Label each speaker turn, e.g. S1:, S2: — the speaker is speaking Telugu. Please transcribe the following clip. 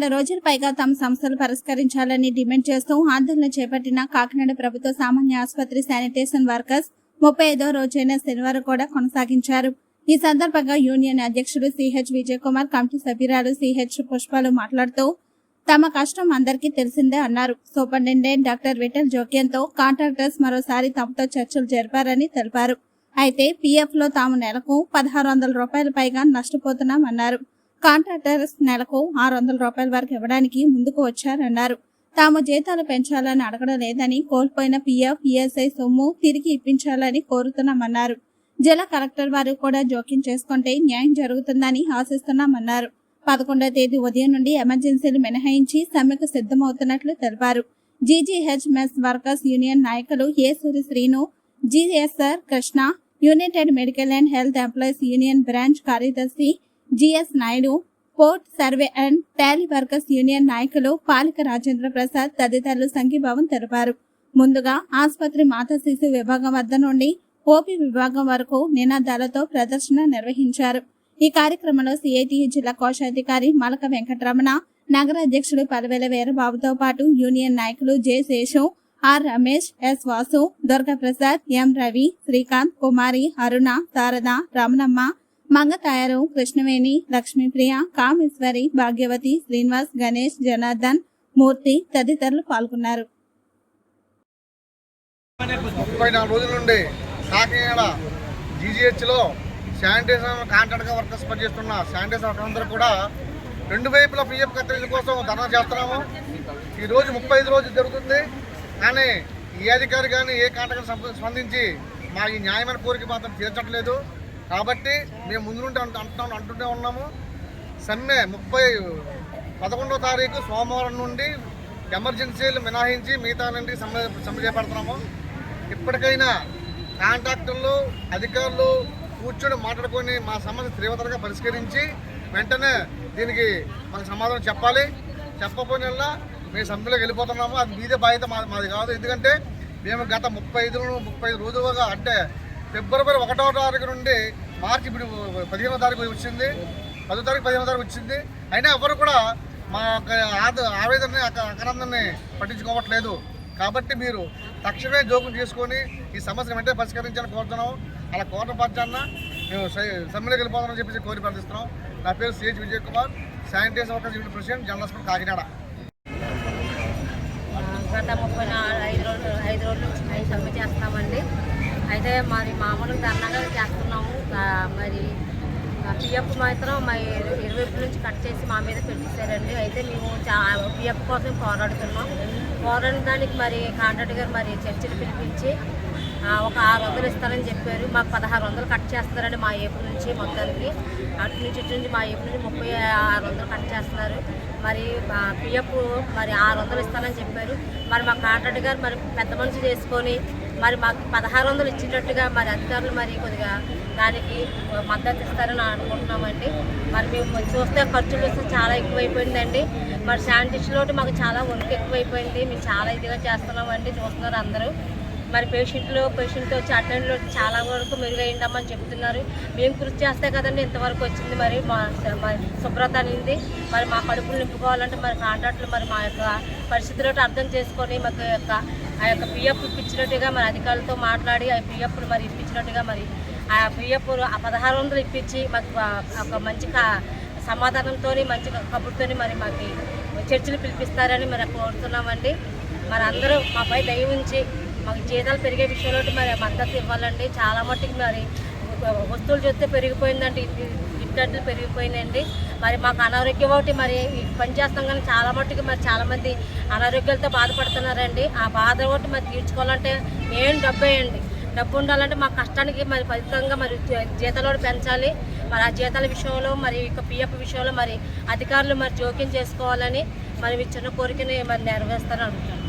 S1: నెల రోజుల పైగా తమ సమస్యలు పరిష్కరించాలని డిమాండ్ చేస్తూ ఆందోళన చేపట్టిన కాకినాడ ప్రభుత్వ సామాన్య ఆసుపత్రి శానిటేషన్ వర్కర్స్ ముప్పై ఐదో రోజైన శనివారం కూడా కొనసాగించారు. ఈ సందర్భంగా యూనియన్ అధ్యక్షుడు సిహెచ్ విజయ్ కుమార్ కమిటీ సభ్యురాలు సిహెచ్ పుష్పాలు మాట్లాడుతూ తమ కష్టం అందరికీ తెలిసిందే అన్నారు. సూపరింటెండెంట్ డాక్టర్ విఠల్ జోక్యంతో కాంట్రాక్టర్స్ మరోసారి తమతో చర్చలు జరిపారని తెలిపారు. అయితే పీఎఫ్లో తాము నెలకు పదహారు వందల రూపాయల పైగా నష్టపోతున్నామన్నారు. కాంట్రాక్టర్స్ నెలకు ఆరు వందల రూపాయల వరకు ఇవ్వడానికి ముందుకు వచ్చారన్నారు. తాము జీతాలు పెంచాలని అడగడం లేదని కోల్పోయిన పిఎఫ్ ఈఎస్ఐ సొమ్ము తిరిగి ఇప్పించాలని కోరుతున్నామన్నారు. జిల్లా కలెక్టర్ వారు కూడా జోక్యం చేసుకుంటే న్యాయం జరుగుతుందని ఆశిస్తున్నామన్నారు. పదకొండవ తేదీ ఉదయం నుండి ఎమర్జెన్సీలు మినహాయించి సమ్మెకు సిద్ధమవుతున్నట్లు తెలిపారు. జీజీహెచ్ఎంఎస్ మెస్ వర్కర్స్ యూనియన్ నాయకులు A Suri Srinu GSR Krishna united medical and health employees union branch కార్యదర్శి GS Naidu port survey and tally workers union నాయకులు పాలిక రాజేంద్ర ప్రసాద్ తదితరులు సంఘీభావం తెలిపారు. ముందుగా ఆసుపత్రి మాతా శిశు విభాగం వద్ద నుండి ఓపీ విభాగం వరకు నినాదాలతో ప్రదర్శన నిర్వహించారు. ఈ కార్యక్రమంలో సిఐటి జిల్లా కోశాధికారి మలక వెంకటరమణ నగర అధ్యక్షుడు పలవెల వీరబాబుతో పాటు యూనియన్ నాయకులు J Seshu R Ramesh S Vasu Durgaprasad M Ravi Srikanth Kumari Aruna Sharada Ramanamma Mangatayaru Krishnaveni Lakshmipriya Kameswari Bhagyavathi Srinivas Ganesh Janardhan Murthy తదితరులు పాల్గొన్నారు.
S2: ముప్పై నాలుగు రోజుల నుండి కాకినాడ జీజీహెచ్లో శానిటైజర్ కాంట్రాక్ట్గా వర్కర్స్ పనిచేస్తున్న శానిటైజర్ వర్కర్స్ కూడా రెండు వైపుల పిఎఫ్ కత్తిరీల కోసం ధర్నా చేస్తున్నాము. ఈ రోజు ముప్పై ఐదు రోజులు జరుగుతుంది. కానీ ఏ అధికారి కానీ ఏ కాంట్రాక్టర్ స్పందించి మా ఈ న్యాయమైన కోరిక మాత్రం తీర్చట్లేదు. కాబట్టి మేము ముందుంటే అంటున్నాం అంటుంటే ఉన్నాము. సమ్మె ముప్పై పదకొండో తారీఖు సోమవారం నుండి ఎమర్జెన్సీలు మినహాయించి మిగతా నుండి సమ్మె సమ్మె చేపడుతున్నాము. ఇప్పటికైనా కాంట్రాక్టర్లు అధికారులు కూర్చొని మాట్లాడుకొని మా సమస్య తీవ్రతగా పరిష్కరించి వెంటనే దీనికి మనకు సమాధానం చెప్పాలి. చెప్పకపోయినల్లా మేము సమ్మెలోకి వెళ్ళిపోతున్నాము. అది మీదే బాధ్యత మా మాది కాదు. ఎందుకంటే మేము గత ముప్పై ఐదు ముప్పై ఐదు రోజులుగా అంటే ఫిబ్రవరి ఒకటో తారీఖు నుండి మార్చి ఇప్పుడు పదిహేనో తారీఖు వచ్చింది. పదో తారీఖు పదిహేనో తారీఖు వచ్చింది. అయినా ఎవరు కూడా మా యొక్క ఆద ఆవేదనని అక- పట్టించుకోవట్లేదు. కాబట్టి మీరు తక్షణమే జోక్యం చేసుకొని ఈ సమస్యను వెంటనే పరిష్కరించాలని కోరుతున్నాం అలా కోరడం పక్షాన మేము సమ్మెలోకి వెళ్ళిపోతామని చెప్పేసి కోరి ప్రార్థిస్తున్నాం నా పేరు CH Vijay Kumar sanitiser workers unit president general hospital Kakinada.
S3: గత ముప్పై నాలుగు ఐదు రోజులు ఐదు రోజులు నుంచి సమ్మె చేస్తామండి అయితే మరి మామూలుగా ధర్నాగా చేస్తున్నాము. మరి పిఎఫ్ మాత్రం మా ఇరువైపు నుంచి కట్ చేసి మా మీద పెట్టేశారండి అయితే మేము చా పిఎఫ్ కోసం పోరాడుతున్నాం. పోరాడడానికి మరి కాంట్రాక్ట్ గారు మరి చర్చలు పిలిపించి ఒక ఆరు వందలు ఇస్తారని చెప్పారు. మాకు పదహారు వందలు కట్ చేస్తారండి మా ఏపు నుంచి మొత్తానికి. అటు నుంచి ఇటు నుంచి మా ఏపు నుంచి ముప్పై ఆరు వందలు కట్ చేస్తున్నారు. మరి పిఎఫ్ మరి ఆరు వందలు ఇస్తానని చెప్పారు. మరి మా కాంట్రాక్ట్ గారు మరి పెద్ద మనిషి చేసుకొని మరి మాకు పదహారు వందలు ఇచ్చేటట్టుగా మరి అధికారులు మరి కొద్దిగా దానికి మద్దతు ఇస్తారని అనుకుంటున్నామండి. మరి మేము చూస్తే ఖర్చులు వస్తే చాలా ఎక్కువైపోయిందండి. మరి శానిటేషన్లో మాకు చాలా వర్క్ ఎక్కువైపోయింది. మేము చాలా ఇదిగా చేస్తున్నామండి చూస్తున్నారు అందరూ. మరి పేషెంట్లు పేషెంట్ వచ్చి చాలా వరకు మెరుగైందమ్మని చెప్తున్నారు. మేము కృషి చేస్తే కదండి ఇంతవరకు వచ్చింది మరి మా శుభ్రత అనేది. మరి మా కడుపులు నింపుకోవాలంటే మరి కాంట్రాక్టులు మరి మా యొక్క పరిస్థితులతో అర్థం చేసుకొని మాకు యొక్క ఆ యొక్క పిఎఫ్ ఇప్పించినట్టుగా మరి అధికారులతో మాట్లాడి ఆ పిఎఫ్లు మరి ఇప్పించినట్టుగా మరి ఆ పిఎఫ్ ఆ పదహారు వందలు ఇప్పించి మాకు ఒక మంచి కా- సమాధానంతో మంచి కబుర్తో మరి మాకు చర్చలు పిలిపిస్తారని మరి కోరుతున్నామండి. మరి అందరూ మాపై దయ ఉంచి మాకు జీతాలు పెరిగే విషయంలో మరి మద్దతు ఇవ్వాలండి. చాలా మట్టుకు మరి వస్తువులు చూస్తే పెరిగిపోయిందండి. ఇట్లాంటివి పెరిగిపోయినాయండి. మరి మాకు అనారోగ్యం ఒకటి మరి పనిచేస్తాం పని చేస్తాం కానీ చాలా మట్టుకు మరి చాలామంది అనారోగ్యాలతో బాధపడుతున్నారండి. ఆ బాధ ఒకటి మరి తీర్చుకోవాలంటే మెయిన్ డబ్బేయండి డబ్బు ఉండాలంటే మా కష్టానికి మరి ఫలితంగా మరి జీ- జీతాలు పెంచాలి. మరి ఆ జీతాల విషయంలో మరి ఇక పిఎఫ్ విషయంలో మరి అధికారులు మరి జోక్యం చేసుకోవాలని మరి మీ చిన్న కోరికని మరి నెరవేరుస్తారని అనుకుంటున్నాను.